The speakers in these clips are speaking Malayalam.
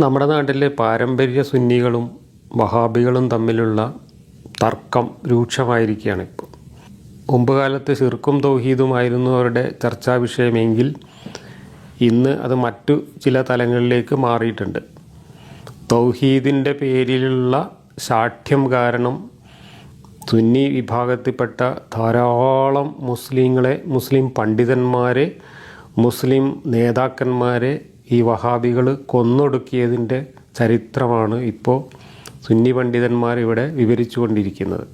നമ്മുടെ നാട്ടിലെ പാരമ്പര്യ സുന്നികളും വഹാബികളും തമ്മിലുള്ള തർക്കം രൂക്ഷമായിരിക്കുകയാണ് ഇപ്പോൾ. മുമ്പ് കാലത്ത് ഷിർക്കും തൗഹീദുമായിരുന്നു അവരുടെ ചർച്ചാ വിഷയമെങ്കിൽ ഇന്ന് അത് മറ്റു ചില തലങ്ങളിലേക്ക് മാറിയിട്ടുണ്ട്. തൗഹീദിന്റെ പേരിലുള്ള ശാഠ്യം കാരണം സുന്നി വിഭാഗത്തിൽപ്പെട്ട ധാരാളം മുസ്ലിങ്ങളെ മുസ്ലിം പണ്ഡിതന്മാരെ മുസ്ലിം നേതാക്കന്മാരെ ഈ വഹാബികൾ കൊന്നൊടുക്കിയതിന്റെ ചരിത്രമാണ് ഇപ്പോൾ സുന്നി പണ്ഡിതന്മാർ ഇവിടെ വിവരിച്ചു കൊണ്ടിരിക്കുന്നത്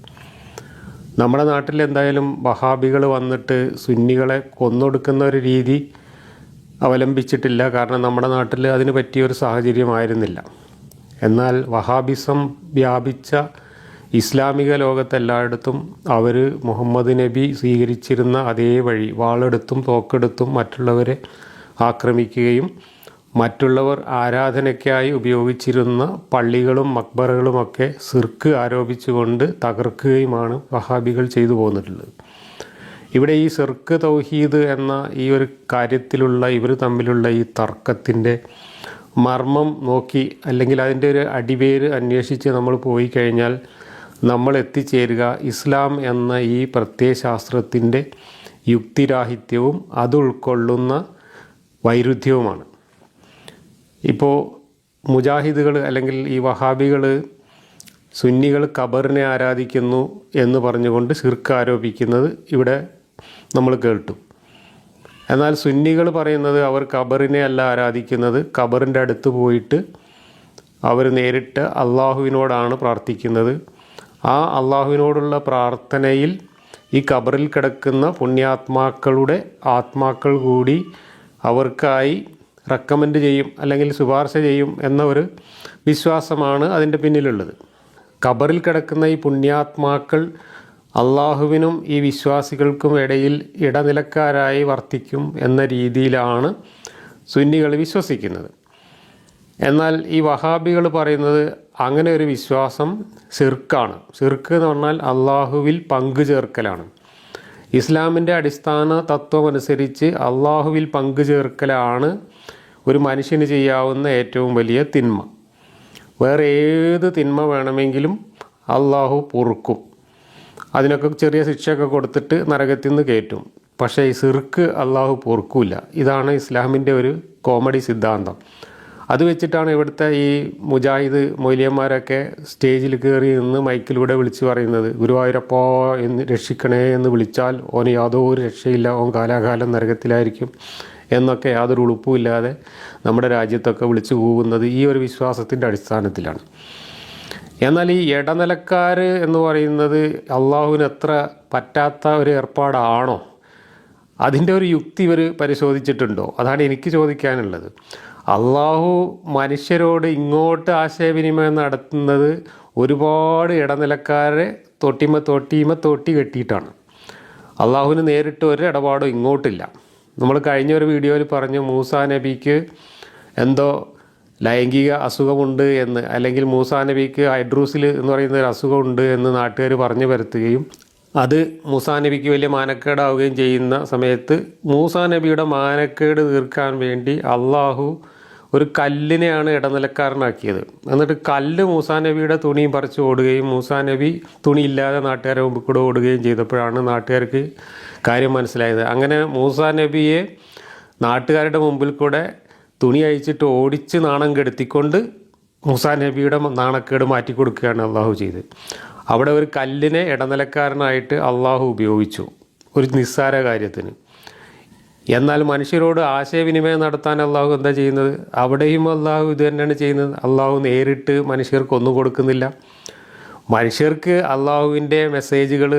നമ്മുടെ നാട്ടിൽ എന്തായാലും വഹാബികൾ വന്നിട്ട് സുന്നികളെ കൊന്നൊടുക്കുന്ന ഒരു രീതി അവലംബിച്ചിട്ടില്ല. കാരണം നമ്മുടെ നാട്ടിൽ അതിന് പറ്റിയ ഒരു സാഹചര്യമായിരുന്നില്ല. എന്നാൽ വഹാബിസം വ്യാപിച്ച ഇസ്ലാമിക ലോകത്തെല്ലായിടത്തും അവർ മുഹമ്മദ് നബി സ്വീകരിച്ചിരുന്ന അതേ വഴി വാളെടുത്തും തോക്കെടുത്തും മറ്റുള്ളവരെ ആക്രമിക്കുകയും മറ്റുള്ളവർ ആരാധനയ്ക്കായി ഉപയോഗിച്ചിരുന്ന പള്ളികളും മക്ബറകളുമൊക്കെ സിർക്ക് ആരോപിച്ചുകൊണ്ട് തകർക്കുകയുമാണ് വഹാബികൾ ചെയ്തു പോന്നിട്ടുള്ളത്. ഇവിടെ ഈ സിർക്ക് തൗഹീദ് എന്ന ഈ ഒരു കാര്യത്തിലുള്ള ഇവർ തമ്മിലുള്ള ഈ തർക്കത്തിന്റെ മർമ്മം നോക്കി അല്ലെങ്കിൽ അതിന്റെ ഒരു അടിവേര് അന്വേഷിച്ച് നമ്മൾ പോയി കഴിഞ്ഞാൽ നമ്മൾ എത്തിച്ചേരുക. ഇസ്ലാം എന്ന ഈ പ്രത്യയശാസ്ത്രത്തിന്റെ യുക്തിരാഹിത്യവും അത് ഉൾക്കൊള്ളുന്ന വൈരുദ്ധ്യവുമാണ്. ഇപ്പോൾ മുജാഹിദുകൾ അല്ലെങ്കിൽ ഈ വഹാബികൾ സുന്നികൾ ഖബറിനെ ആരാധിക്കുന്നു എന്ന് പറഞ്ഞുകൊണ്ട് ഷിർക്ക് ആരോപിക്കുന്നത് ഇവിടെ നമ്മൾ കേട്ടു. എന്നാൽ സുന്നികൾ പറയുന്നത് അവർ ഖബറിനെ അല്ല ആരാധിക്കുന്നത്. ഖബറിന്റെ അടുത്ത് പോയിട്ട് അവർ നേരിട്ട് അള്ളാഹുവിനോടാണ് പ്രാർത്ഥിക്കുന്നത്. ആ അള്ളാഹുവിനോടുള്ള പ്രാർത്ഥനയിൽ ഈ ഖബറിൽ കിടക്കുന്ന പുണ്യാത്മാക്കളുടെ ആത്മാക്കൾ കൂടി അവർക്കായി റെക്കമെൻഡ് ചെയ്യും അല്ലെങ്കിൽ ശുപാർശ ചെയ്യും എന്ന ഒരു വിശ്വാസമാണ് അതിന്റെ പിന്നിലുള്ളത്. ഖബറിൽ കിടക്കുന്ന ഈ പുണ്യാത്മാക്കൾ അള്ളാഹുവിനും ഈ വിശ്വാസികൾക്കും ഇടയിൽ ഇടനിലക്കാരായി വർത്തിക്കും എന്ന രീതിയിലാണ് സുന്നികൾ വിശ്വസിക്കുന്നത്. എന്നാൽ ഈ വഹാബികൾ പറയുന്നത് അങ്ങനെ ഒരു വിശ്വാസം സിർക്കാണ്. സിർക്ക് എന്ന് പറഞ്ഞാൽ അള്ളാഹുവിൽ പങ്കു ചേർക്കലാണ്. ഇസ്ലാമിന്റെ അടിസ്ഥാന തത്വമനുസരിച്ച് അള്ളാഹുവിൽ പങ്കു ചേർക്കലാണ് ഒരു മനുഷ്യന് ചെയ്യാവുന്ന ഏറ്റവും വലിയ തിന്മ. വേറെ ഏത് തിന്മ വേണമെങ്കിലും അള്ളാഹു പൊറുക്കും. അതിനൊക്കെ ചെറിയ ശിക്ഷയൊക്കെ കൊടുത്തിട്ട് നരകത്തിൽ നിന്ന് കയറ്റും. പക്ഷേ ഈ സിർക്ക് അള്ളാഹു പൊറുക്കൂല. ഇതാണ് ഇസ്ലാമിന്റെ ഒരു കോമഡി സിദ്ധാന്തം. അത് വെച്ചിട്ടാണ് ഇവിടുത്തെ ഈ മുജാഹിദ് മൊയ്ലിയന്മാരൊക്കെ സ്റ്റേജിൽ കയറി നിന്ന് മൈക്കിലൂടെ വിളിച്ചു പറയുന്നത്. ഗുരുവായൂരപ്പോ എന്ന് രക്ഷിക്കണേ എന്ന് വിളിച്ചാൽ ഓന് യാതൊരു രക്ഷയില്ല. ഓൻ കാലാകാലം നരകത്തിലായിരിക്കും. എന്നൊക്കെ യാതൊരു ഉളുപ്പുമില്ലാതെ നമ്മുടെ രാജ്യത്തൊക്കെ വിളിച്ചു പോകുന്നത് ഈ ഒരു വിശ്വാസത്തിന്റെ അടിസ്ഥാനത്തിലാണ്. എന്നാൽ ഈ ഇടനിലക്കാർ എന്ന് പറയുന്നത് അള്ളാഹുവിന് എത്ര പറ്റാത്ത ഒരു ഏർപ്പാടാണോ? അതിന്റെ ഒരു യുക്തി ഇവർ പരിശോധിച്ചിട്ടുണ്ടോ? അതാണ് എനിക്ക് ചോദിക്കാനുള്ളത്. അള്ളാഹു മനുഷ്യരോട് ഇങ്ങോട്ട് ആശയവിനിമയം നടത്തുന്നത് ഒരുപാട് ഇടനിലക്കാരെ തൊട്ടിമ തൊട്ടിമ തൊട്ടി കെട്ടിയിട്ടാണ്. അള്ളാഹുവിന് നേരിട്ട് ഒരു ഇടപാടും ഇങ്ങോട്ടില്ല. നമ്മൾ കഴിഞ്ഞ ഒരു വീഡിയോയിൽ പറഞ്ഞു മൂസ നബിക്ക് എന്തോ ലൈംഗിക അസുഖമുണ്ട് എന്ന് അല്ലെങ്കിൽ മൂസാ നബിക്ക് ഹൈഡ്രൂസിൽ എന്ന് പറയുന്ന ഒരു അസുഖമുണ്ട് എന്ന് നാട്ടുകാർ പറഞ്ഞു വരുത്തുകയും അത് മൂസാ നബിക്ക് വലിയ മാനക്കേടാവുകയും ചെയ്യുന്ന സമയത്ത് മൂസാ നബിയുടെ മാനക്കേട് തീർക്കാൻ വേണ്ടി അള്ളാഹു ഒരു കല്ലിനെയാണ് ഇടനിലക്കാരനാക്കിയത്. എന്നിട്ട് കല്ല് മൂസാ നബിയുടെ തുണിയും പറിച്ച് ഓടുകയും മൂസാ നബി തുണിയില്ലാതെ നാട്ടുകാരെ മുമ്പിൽ കൂടെ ഓടുകയും ചെയ്തപ്പോഴാണ് നാട്ടുകാർക്ക് കാര്യം മനസ്സിലായത്. അങ്ങനെ മൂസാ നബിയെ നാട്ടുകാരുടെ മുമ്പിൽ കൂടെ തുണി അയച്ചിട്ട് ഓടിച്ച് നാണം കെടുത്തിക്കൊണ്ട് മൂസാ നബിയുടെ നാണക്കേട് മാറ്റി കൊടുക്കുകയാണ് അള്ളാഹു ചെയ്ത് അവിടെ ഒരു കല്ലിനെ ഇടനിലക്കാരനായിട്ട് അള്ളാഹു ഉപയോഗിച്ചു. ഒരു നിസ്സാര കാര്യത്തിന്. എന്നാൽ മനുഷ്യരോട് ആശയവിനിമയം നടത്താൻ അള്ളാഹു എന്താ ചെയ്യുന്നത്? അവിടെയും അള്ളാഹു ഇത് തന്നെയാണ് ചെയ്യുന്നത്. അള്ളാഹു നേരിട്ട് മനുഷ്യർക്ക് ഒന്നും കൊടുക്കുന്നില്ല. മനുഷ്യർക്ക് അള്ളാഹുവിന്റെ മെസ്സേജുകൾ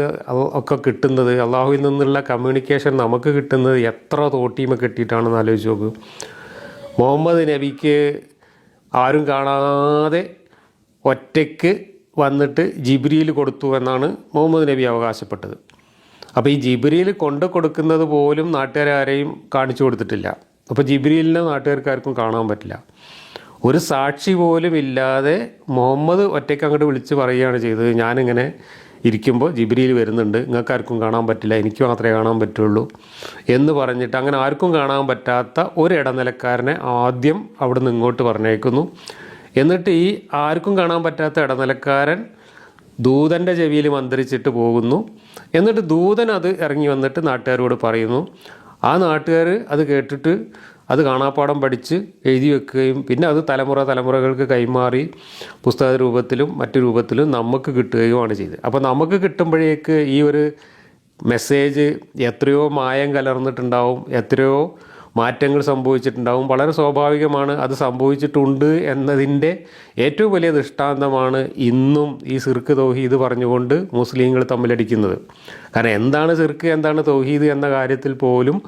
ഒക്കെ കിട്ടുന്നത് അള്ളാഹുവിൽ നിന്നുള്ള കമ്മ്യൂണിക്കേഷൻ നമുക്ക് കിട്ടുന്നത് എത്ര തോട്ടീമ കിട്ടിയിട്ടാണെന്ന് ആലോചിച്ച് നോക്ക്. മുഹമ്മദ് നബിക്ക് ആരും കാണാതെ ഒറ്റയ്ക്ക് വന്നിട്ട് ജിബ്രിയിൽ കൊടുത്തു എന്നാണ് മുഹമ്മദ് നബി അവകാശപ്പെട്ടത്. അപ്പോൾ ഈ ജിബ്രിയിൽ കൊണ്ട് കൊടുക്കുന്നത് പോലും നാട്ടുകാരെയും കാണിച്ചു കൊടുത്തിട്ടില്ല. അപ്പോൾ ജിബ്രിയിലിനെ നാട്ടുകാർക്കാർക്കും കാണാൻ പറ്റില്ല. ഒരു സാക്ഷി പോലും ഇല്ലാതെ മുഹമ്മദ് ഒറ്റയ്ക്ക് അങ്ങോട്ട് വിളിച്ച് പറയുകയാണ് ചെയ്തത്. ഞാനിങ്ങനെ ഇരിക്കുമ്പോൾ ജിബ്രിയിൽ വരുന്നുണ്ട്. നിങ്ങൾക്കാർക്കും കാണാൻ പറ്റില്ല. എനിക്ക് മാത്രമേ കാണാൻ പറ്റുള്ളൂ എന്ന് പറഞ്ഞിട്ട് അങ്ങനെ ആർക്കും കാണാൻ പറ്റാത്ത ഒരു ഇടനിലക്കാരനെ ആദ്യം അവിടെ നിന്ന് ഇങ്ങോട്ട് പറഞ്ഞേക്കുന്നു. എന്നിട്ട് ഈ ആർക്കും കാണാൻ പറ്റാത്ത ഇടനിലക്കാരൻ ദൂതന്റെ ചെവിയിൽ മന്ത്രിച്ചിട്ട് പോകുന്നു. എന്നിട്ട് ദൂതൻ അത് ഇറങ്ങി വന്നിട്ട് നാട്ടുകാരോട് പറയുന്നു ആ നാട്ടുകാർ അത് കേട്ടിട്ട് അത് കാണാപ്പാടം പഠിച്ച് എഴുതി വെക്കുകയും പിന്നെ അത് തലമുറ തലമുറകൾക്ക് കൈമാറി പുസ്തക രൂപത്തിലും മറ്റു രൂപത്തിലും നമുക്ക് കിട്ടുകയുമാണ് ചെയ്തത്. അപ്പോൾ നമുക്ക് കിട്ടുമ്പോഴേക്ക് ഈ ഒരു മെസ്സേജ് എത്രയോ മായം കലർന്നിട്ടുണ്ടാവും എത്രയോ മാറ്റങ്ങൾ സംഭവിച്ചിട്ടുണ്ടാവും. വളരെ സ്വാഭാവികമാണ് അത് സംഭവിച്ചിട്ടുണ്ട് എന്നതിന്റെ ഏറ്റവും വലിയ ദൃഷ്ടാന്തമാണ് ഇന്നും ഈ സിർക്ക് തൗഹീദ് പറഞ്ഞുകൊണ്ട് മുസ്ലിങ്ങൾ തമ്മിലടിക്കുന്നത്. കാരണം എന്താണ് സിർക്ക് എന്താണ് തൗഹീദ് എന്ന കാര്യത്തിൽ പോലും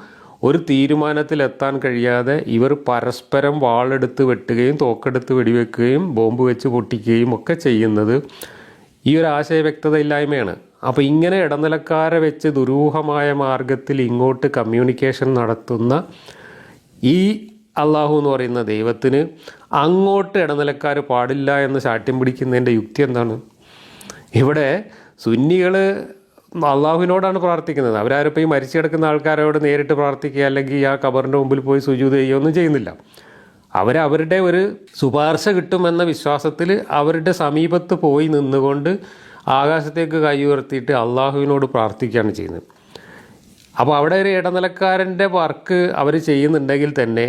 ഒരു തീരുമാനത്തിലെത്താൻ കഴിയാതെ ഇവർ പരസ്പരം വാളെടുത്ത് വെട്ടുകയും തോക്കെടുത്ത് വെടിവെക്കുകയും ബോംബ് വെച്ച് പൊട്ടിക്കുകയും ഒക്കെ ചെയ്യുന്നത് ഈ ഒരു ആശയ വ്യക്തത ഇല്ലായ്മയാണ് അപ്പോൾ ഇങ്ങനെ ഇടനിലക്കാരെ വെച്ച് ദുരൂഹമായ മാർഗത്തിൽ ഇങ്ങോട്ട് കമ്മ്യൂണിക്കേഷൻ നടത്തുന്ന ഈ അള്ളാഹു എന്ന് പറയുന്ന ദൈവത്തിന് അങ്ങോട്ട് ഇടനിലക്കാർ പാടില്ല എന്ന് ശാഠ്യം പിടിക്കുന്നതിന്റെ യുക്തി എന്താണ്? ഇവിടെ സുന്നികൾ അള്ളാഹുവിനോടാണ് പ്രാർത്ഥിക്കുന്നത്. അവരാരും ഈ മരിച്ചു കിടക്കുന്ന ആൾക്കാരോട് നേരിട്ട് പ്രാർത്ഥിക്കുക അല്ലെങ്കിൽ ആ കബറിന്റെ മുമ്പിൽ പോയി സുജൂത് ചെയ്യുകയൊന്നും ചെയ്യുന്നില്ല. അവരവരുടെ ഒരു ശുപാർശ കിട്ടുമെന്ന വിശ്വാസത്തിൽ അവരുടെ സമീപത്ത് പോയി നിന്നുകൊണ്ട് ആകാശത്തേക്ക് കൈ ഉയർത്തിയിട്ട് അള്ളാഹുവിനോട് പ്രാർത്ഥിക്കുകയാണ് ചെയ്യുന്നത്. അപ്പോൾ അവിടെ ഒരു ഇടനിലക്കാരന്റെ വർക്ക് അവർ ചെയ്യുന്നുണ്ടെങ്കിൽ തന്നെ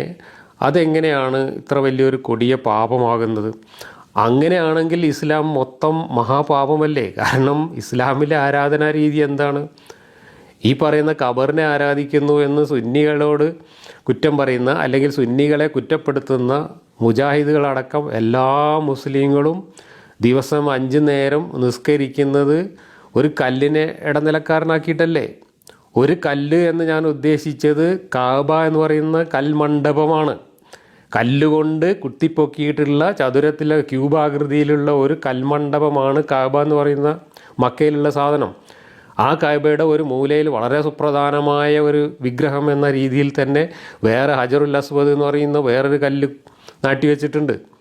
അതെങ്ങനെയാണ് ഇത്ര വലിയൊരു കൊടിയ പാപമാകുന്നത്? അങ്ങനെയാണെങ്കിൽ ഇസ്ലാം മൊത്തം മഹാപാപമല്ലേ? കാരണം ഇസ്ലാമിലെ ആരാധനാ രീതി എന്താണ്? ഈ പറയുന്ന കബറിനെ ആരാധിക്കുന്നു എന്ന് സുന്നികളോട് കുറ്റം പറയുന്ന അല്ലെങ്കിൽ സുന്നികളെ കുറ്റപ്പെടുത്തുന്ന മുജാഹിദുകളടക്കം എല്ലാ മുസ്ലിങ്ങളും ദിവസം അഞ്ച് നേരം നിസ്കരിക്കുന്നത് ഒരു കല്ലിനെ ഇടനിലക്കാരനാക്കിയിട്ടല്ലേ? ഒരു കല്ല് എന്ന് ഞാൻ ഉദ്ദേശിച്ചത് കാബ എന്ന് പറയുന്ന കൽമണ്ഡപമാണ്. കല്ലുകൊണ്ട് കുത്തിപ്പൊക്കിയിട്ടുള്ള ചതുരത്തിലെ ക്യൂബാകൃതിയിലുള്ള ഒരു കൽമണ്ഡപമാണ് കാബ എന്ന് പറയുന്ന മക്കയിലുള്ള സാധനം. ആ കാബയുടെ ഒരു മൂലയിൽ വളരെ സുപ്രധാനമായ ഒരു വിഗ്രഹം എന്ന രീതിയിൽ തന്നെ വേറെ ഹജറുൽ അസ്വദ് എന്ന് പറയുന്ന വേറൊരു കല്ല് നാട്ടി വെച്ചിട്ടുണ്ട്.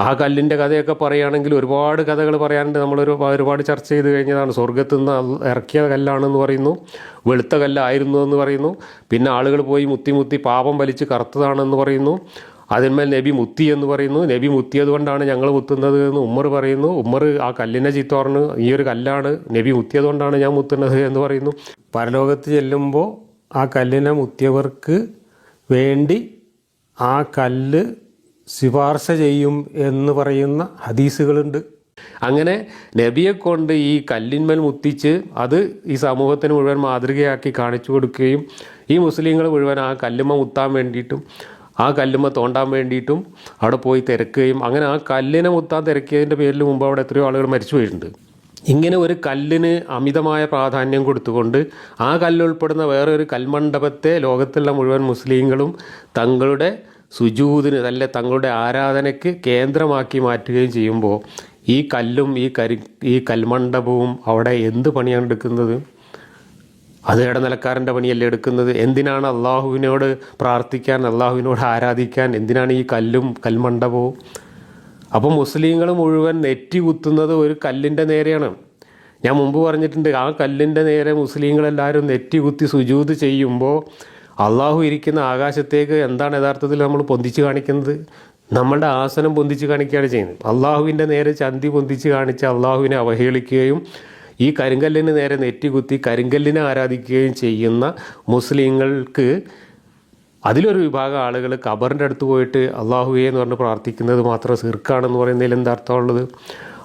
ആ കല്ലിന്റെ കഥയൊക്കെ പറയുകയാണെങ്കിൽ ഒരുപാട് കഥകൾ പറയാനുണ്ട്. നമ്മളൊരു ഒരുപാട് ചർച്ച ചെയ്ത് കഴിഞ്ഞതാണ്. സ്വർഗത്തു നിന്ന് ഇറക്കിയ കല്ലാണെന്ന് പറയുന്നു. വെളുത്ത കല്ലായിരുന്നു എന്ന് പറയുന്നു. പിന്നെ ആളുകൾ പോയി മുത്തി മുത്തി പാപം വലിച്ച് കറുത്തതാണെന്ന് പറയുന്നു. അതിന്മേൽ നബി മുത്തി എന്ന് പറയുന്നു. നബി മുത്തിയത് കൊണ്ടാണ് ഞങ്ങൾ മുത്തുന്നത് എന്ന് ഉമ്മർ പറയുന്നു. ഉമ്മർ ആ കല്ലിനെ ചിത്തോറിന് ഈ ഒരു കല്ലാണ് നബി മുത്തിയത് കൊണ്ടാണ് ഞാൻ മുത്തുന്നത് എന്ന് പറയുന്നു. പരലോകത്ത് ചെല്ലുമ്പോൾ ആ കല്ലിനെ മുത്തിയവർക്ക് വേണ്ടി ആ കല്ല് ശുപാർശ ചെയ്യും എന്ന് പറയുന്ന ഹദീസുകളുണ്ട്. അങ്ങനെ നബിയെ കൊണ്ട് ഈ കല്ലിന്മേൽ മുത്തിച്ച് അത് ഈ സമൂഹത്തിന് മുഴുവൻ മാതൃകയാക്കി കാണിച്ചു കൊടുക്കുകയും ഈ മുസ്ലിങ്ങൾ മുഴുവൻ ആ കല്ലുമ്മ മുത്താൻ വേണ്ടിയിട്ടും ആ കല്ലുമ്മ തോണ്ടാൻ വേണ്ടിയിട്ടും അവിടെ പോയി തിരക്കുകയും അങ്ങനെ ആ കല്ലിനെ മുത്താൻ തിരക്കിയതിന്റെ പേരിൽ മുമ്പ് അവിടെ എത്രയോ ആളുകൾ മരിച്ചു പോയിട്ടുണ്ട്. ഇങ്ങനെ ഒരു കല്ലിന് അമിതമായ പ്രാധാന്യം കൊടുത്തുകൊണ്ട് ആ കല്ലുൾപ്പെടുന്ന വേറൊരു കൽമണ്ഡപത്തെ ലോകത്തുള്ള മുഴുവൻ മുസ്ലിങ്ങളും തങ്ങളുടെ സുജൂതിന് നല്ല തങ്ങളുടെ ആരാധനയ്ക്ക് കേന്ദ്രമാക്കി മാറ്റുകയും ചെയ്യുമ്പോൾ ഈ കല്ലും ഈ കരി ഈ കൽമണ്ഡപവും അവിടെ എന്ത് പണിയാണ് എടുക്കുന്നത്? അത് ഇടനിലക്കാരന്റെ പണിയല്ലേ എടുക്കുന്നത്? എന്തിനാണ് അള്ളാഹുവിനോട് പ്രാർത്ഥിക്കാൻ അള്ളാഹുവിനോട് ആരാധിക്കാൻ? എന്തിനാണ് ഈ കല്ലും കൽമണ്ഡപവും? അപ്പോൾ മുസ്ലിങ്ങൾ മുഴുവൻ നെറ്റി കുത്തുന്നത് ഒരു കല്ലിന്റെ നേരെയാണ്. ഞാൻ മുമ്പ് പറഞ്ഞിട്ടുണ്ട് ആ കല്ലിന്റെ നേരെ മുസ്ലിങ്ങളെല്ലാവരും നെറ്റി കുത്തി സുജൂത് ചെയ്യുമ്പോൾ അള്ളാഹു ഇരിക്കുന്ന ആകാശത്തേക്ക് എന്താണ് യഥാർത്ഥത്തിൽ നമ്മൾ പൊന്തിച്ച് കാണിക്കുന്നത്? നമ്മളുടെ ആസനം പൊന്തിച്ച് കാണിക്കുകയാണ് ചെയ്യുന്നത്. അള്ളാഹുവിന്റെ നേരെ ചന്തി പൊന്തിച്ച് കാണിച്ച് അള്ളാഹുവിനെ അവഹേളിക്കുകയും ഈ കരിങ്കല്ലിന് നേരെ നെറ്റികുത്തി കരിങ്കല്ലിനെ ആരാധിക്കുകയും ചെയ്യുന്ന മുസ്ലിങ്ങൾക്ക് അതിലൊരു വിഭാഗം ആളുകൾ ഖബറിന്റെ അടുത്ത് പോയിട്ട് അള്ളാഹുവേ എന്ന് പറഞ്ഞ് പ്രാർത്ഥിക്കുന്നത് മാത്രം സീർക്കാണെന്ന് പറയുന്നതിൽ എന്താ അർത്ഥമുള്ളത്?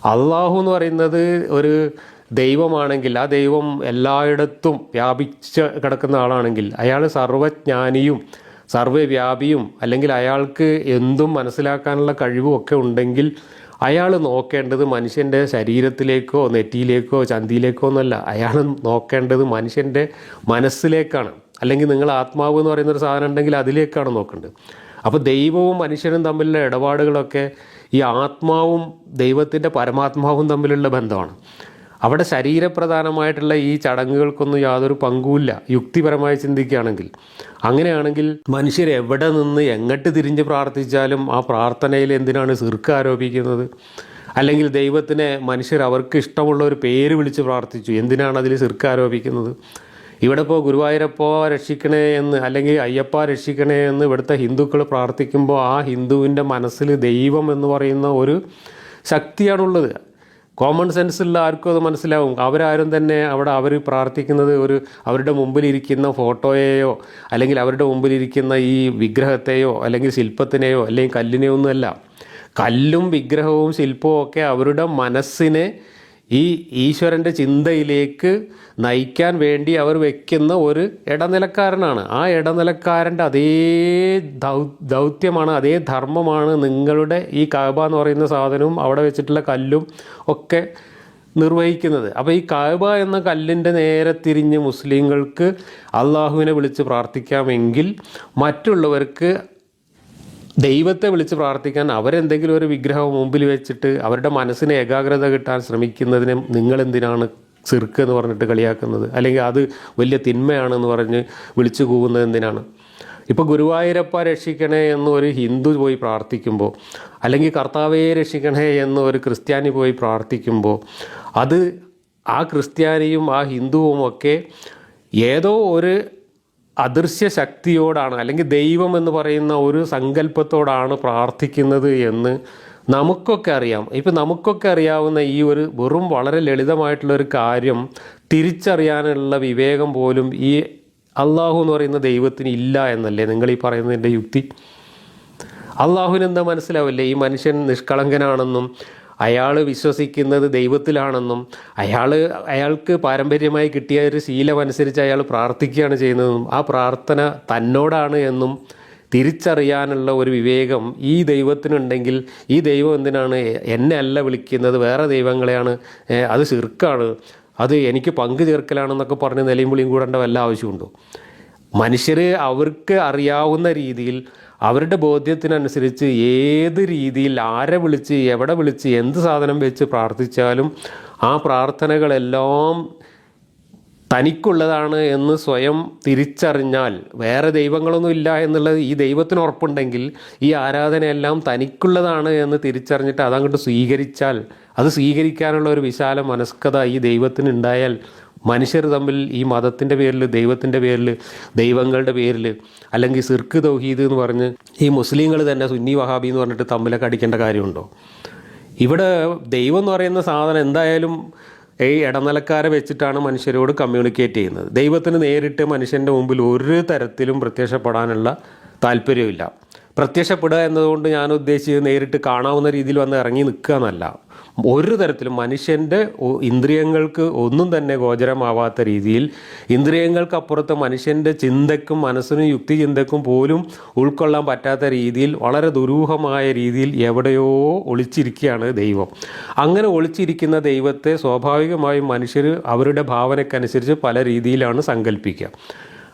അള്ളാഹു എന്ന് പറയുന്നത് ഒരു ദൈവമാണെങ്കിൽ ആ ദൈവം എല്ലായിടത്തും വ്യാപിച്ച് കിടക്കുന്ന ആളാണെങ്കിൽ അയാൾ സർവജ്ഞാനിയും സർവവ്യാപിയും അല്ലെങ്കിൽ അയാൾക്ക് എന്തും മനസ്സിലാക്കാനുള്ള കഴിവും ഒക്കെ ഉണ്ടെങ്കിൽ അയാൾ നോക്കേണ്ടത് മനുഷ്യന്റെ ശരീരത്തിലേക്കോ നെറ്റിയിലേക്കോ ചന്തിയിലേക്കോ ഒന്നല്ല. അയാൾ നോക്കേണ്ടത് മനുഷ്യന്റെ മനസ്സിലേക്കാണ്. അല്ലെങ്കിൽ നിങ്ങൾ ആത്മാവ് എന്ന് പറയുന്ന ഒരു സാധനം ഉണ്ടെങ്കിൽ അതിലേക്കാണ് നോക്കേണ്ടത്. അപ്പോൾ ദൈവവും മനുഷ്യനും തമ്മിലുള്ള ഇടപാടുകളൊക്കെ ഈ ആത്മാവും ദൈവത്തിന്റെ പരമാത്മാവും തമ്മിലുള്ള ബന്ധമാണ്. അവിടെ ശരീരപ്രധാനമായിട്ടുള്ള ഈ ചടങ്ങുകൾക്കൊന്നും യാതൊരു പങ്കുമില്ല. യുക്തിപരമായി ചിന്തിക്കുകയാണെങ്കിൽ. അങ്ങനെയാണെങ്കിൽ മനുഷ്യർ എവിടെ നിന്ന് എങ്ങോട്ട് തിരിഞ്ഞ് പ്രാർത്ഥിച്ചാലും ആ പ്രാർത്ഥനയിൽ എന്തിനാണ് സിർക്ക് ആരോപിക്കുന്നത്? അല്ലെങ്കിൽ ദൈവത്തിനെ മനുഷ്യർ അവർക്ക് ഇഷ്ടമുള്ള ഒരു പേര് വിളിച്ച് പ്രാർത്ഥിച്ചു. എന്തിനാണ് അതിൽ സിർക്ക് ആരോപിക്കുന്നത്? ഇവിടെ ഇപ്പോൾ ഗുരുവായൂരപ്പോ രക്ഷിക്കണേ എന്ന് അല്ലെങ്കിൽ അയ്യപ്പ രക്ഷിക്കണേ എന്ന് ഇവിടുത്തെ ഹിന്ദുക്കൾ പ്രാർത്ഥിക്കുമ്പോൾ ആ ഹിന്ദുവിന്റെ മനസ്സിൽ ദൈവം എന്ന് പറയുന്ന ഒരു ശക്തിയാണുള്ളത്. കോമൺ സെൻസ് ഉള്ള ആർക്കും അത് മനസ്സിലാവും. അവരാരും തന്നെ അവിടെ അവർ പ്രാർത്ഥിക്കുന്നത് ഒരു അവരുടെ മുമ്പിലിരിക്കുന്ന ഫോട്ടോയെയോ അല്ലെങ്കിൽ അവരുടെ മുമ്പിലിരിക്കുന്ന ഈ വിഗ്രഹത്തെയോ അല്ലെങ്കിൽ ശില്പത്തിനെയോ അല്ലെങ്കിൽ കല്ലിനെയോ ഒന്നുമല്ല കല്ലും വിഗ്രഹവും ശില്പവും ഒക്കെ അവരുടെ മനസ്സിനെ ഈ ഈശ്വരന്റെ ചിന്തയിലേക്ക് നയിക്കാൻ വേണ്ടി അവർ വയ്ക്കുന്ന ഒരു ഇടനിലക്കാരനാണ്. ആ ഇടനിലക്കാരന്റെ അതേ ദൗത്യമാണ് അതേ ധർമ്മമാണ് നിങ്ങളുടെ ഈ കാബ എന്ന് പറയുന്ന സാധനവും അവിടെ വെച്ചിട്ടുള്ള കല്ലും ഒക്കെ നിർവഹിക്കുന്നത്. അപ്പോൾ ഈ കാബ എന്ന കല്ലിന്റെ നേരെ തിരിഞ്ഞ് മുസ്ലിങ്ങൾക്ക് അള്ളാഹുവിനെ വിളിച്ച് പ്രാർത്ഥിക്കാമെങ്കിൽ മറ്റുള്ളവർക്ക് ദൈവത്തെ വിളിച്ച് പ്രാർത്ഥിക്കാൻ അവരെന്തെങ്കിലും ഒരു വിഗ്രഹം മുമ്പിൽ വെച്ചിട്ട് അവരുടെ മനസ്സിന് ഏകാഗ്രത കിട്ടാൻ ശ്രമിക്കുന്നതിന് നിങ്ങളെന്തിനാണ് സിർക്ക് എന്ന് പറഞ്ഞിട്ട് കളിയാക്കുന്നത്? അല്ലെങ്കിൽ അത് വലിയ തിന്മയാണെന്ന് പറഞ്ഞ് വിളിച്ചു കൂവുന്നത് എന്തിനാണ്? ഇപ്പോൾ ഗുരുവായൂരപ്പ രക്ഷിക്കണേ എന്ന് ഒരു ഹിന്ദു പോയി പ്രാർത്ഥിക്കുമ്പോൾ അല്ലെങ്കിൽ കർത്താവയെ രക്ഷിക്കണേ എന്ന് ഒരു ക്രിസ്ത്യാനി പോയി പ്രാർത്ഥിക്കുമ്പോൾ അത് ആ ക്രിസ്ത്യാനിയും ആ ഹിന്ദുവും ഒക്കെ ഏതോ ഒരു അദൃശ്യ ശക്തിയോടാണ് അല്ലെങ്കിൽ ദൈവം എന്ന് പറയുന്ന ഒരു സങ്കല്പത്തോടാണ് പ്രാർത്ഥിക്കുന്നത് എന്ന് നമുക്കൊക്കെ അറിയാം. ഇപ്പം നമുക്കൊക്കെ അറിയാവുന്ന ഈ ഒരു വെറും വളരെ ലളിതമായിട്ടുള്ളൊരു കാര്യം തിരിച്ചറിയാനുള്ള വിവേകം പോലും ഈ അള്ളാഹു എന്ന് പറയുന്ന ദൈവത്തിന് ഇല്ല എന്നല്ലേ നിങ്ങൾ ഈ പറയുന്നതിന്റെ യുക്തി? അള്ളാഹുവിനെന്താ മനസ്സിലാവില്ലേ? ഈ മനുഷ്യൻ നിഷ്കളങ്കനാണെന്നും അയാൾ വിശ്വസിക്കുന്നത് ദൈവത്തിലാണെന്നും അയാൾ അയാൾക്ക് പാരമ്പര്യമായി കിട്ടിയ ഒരു ശീലമനുസരിച്ച് അയാൾ പ്രാർത്ഥിക്കുകയാണ് ചെയ്യുന്നതെന്നും ആ പ്രാർത്ഥന തന്നോടാണ് എന്നും തിരിച്ചറിയാനുള്ള ഒരു വിവേകം ഈ ദൈവത്തിനുണ്ടെങ്കിൽ ഈ ദൈവം എന്തിനാണ് എന്നെ അല്ല വിളിക്കുന്നത് വേറെ ദൈവങ്ങളെയാണ് അത് ചെറുക്കാണ് അത് എനിക്ക് പങ്കു ചേർക്കലാണെന്നൊക്കെ പറഞ്ഞ് നിലയും വിളിയും കൂടേണ്ട വല്ല ആവശ്യമുണ്ടോ? മനുഷ്യർ അവർക്ക് അറിയാവുന്ന രീതിയിൽ അവരുടെ ബോധ്യത്തിനനുസരിച്ച് ഏത് രീതിയിൽ ആരെ വിളിച്ച് എവിടെ വിളിച്ച് എന്ത് സാധനം വെച്ച് പ്രാർത്ഥിച്ചാലും ആ പ്രാർത്ഥനകളെല്ലാം തനിക്കുള്ളതാണ് എന്ന് സ്വയം തിരിച്ചറിഞ്ഞാൽ വേറെ ദൈവങ്ങളൊന്നും ഇല്ല എന്നുള്ളത് ഈ ദൈവത്തിന് ഉറപ്പുണ്ടെങ്കിൽ ഈ ആരാധനയെല്ലാം തനിക്കുള്ളതാണ് എന്ന് തിരിച്ചറിഞ്ഞിട്ട് അതങ്ങോട്ട് സ്വീകരിച്ചാൽ അത് സ്വീകരിക്കാനുള്ള ഒരു വിശാല മനസ്കത ഈ ദൈവത്തിന് ഉണ്ടായാൽ മനുഷ്യർ തമ്മിൽ ഈ മതത്തിന്റെ പേരിൽ ദൈവത്തിന്റെ പേരിൽ ദൈവങ്ങളുടെ പേരിൽ അല്ലെങ്കിൽ സിർക്ക് തൗഹീദ് എന്ന് പറഞ്ഞ് ഈ മുസ്ലിങ്ങൾ തന്നെ സുന്നി വഹാബി എന്ന് പറഞ്ഞിട്ട് തമ്മിലൊക്കെ അടിക്കേണ്ട കാര്യമുണ്ടോ? ഇവിടെ ദൈവം എന്ന് പറയുന്ന സാധനം എന്തായാലും ഈ ഇടനിലക്കാരെ വെച്ചിട്ടാണ് മനുഷ്യരോട് കമ്മ്യൂണിക്കേറ്റ് ചെയ്യുന്നത്. ദൈവത്തിന് നേരിട്ട് മനുഷ്യന്റെ മുമ്പിൽ ഒരു തരത്തിലും പ്രത്യക്ഷപ്പെടാനുള്ള താല്പര്യമില്ല. പ്രത്യക്ഷപ്പെടുക എന്നതുകൊണ്ട് ഞാൻ ഉദ്ദേശിച്ചത് നേരിട്ട് കാണാവുന്ന രീതിയിൽ വന്ന് ഇറങ്ങി നിൽക്കുക എന്നല്ല. ഒരു തരത്തിലും മനുഷ്യന്റെ ഇന്ദ്രിയങ്ങൾക്ക് ഒന്നും തന്നെ ഗോചരമാവാത്ത രീതിയിൽ ഇന്ദ്രിയങ്ങൾക്കപ്പുറത്ത് മനുഷ്യന്റെ ചിന്തക്കും മനസ്സിനും യുക്തി ചിന്തക്കും പോലും ഉൾക്കൊള്ളാൻ പറ്റാത്ത രീതിയിൽ വളരെ ദുരൂഹമായ രീതിയിൽ എവിടെയോ ഒളിച്ചിരിക്കുകയാണ് ദൈവം. അങ്ങനെ ഒളിച്ചിരിക്കുന്ന ദൈവത്തെ സ്വാഭാവികമായും മനുഷ്യർ അവരുടെ ഭാവനക്കനുസരിച്ച് പല രീതിയിലാണ് സങ്കല്പിക്കുക.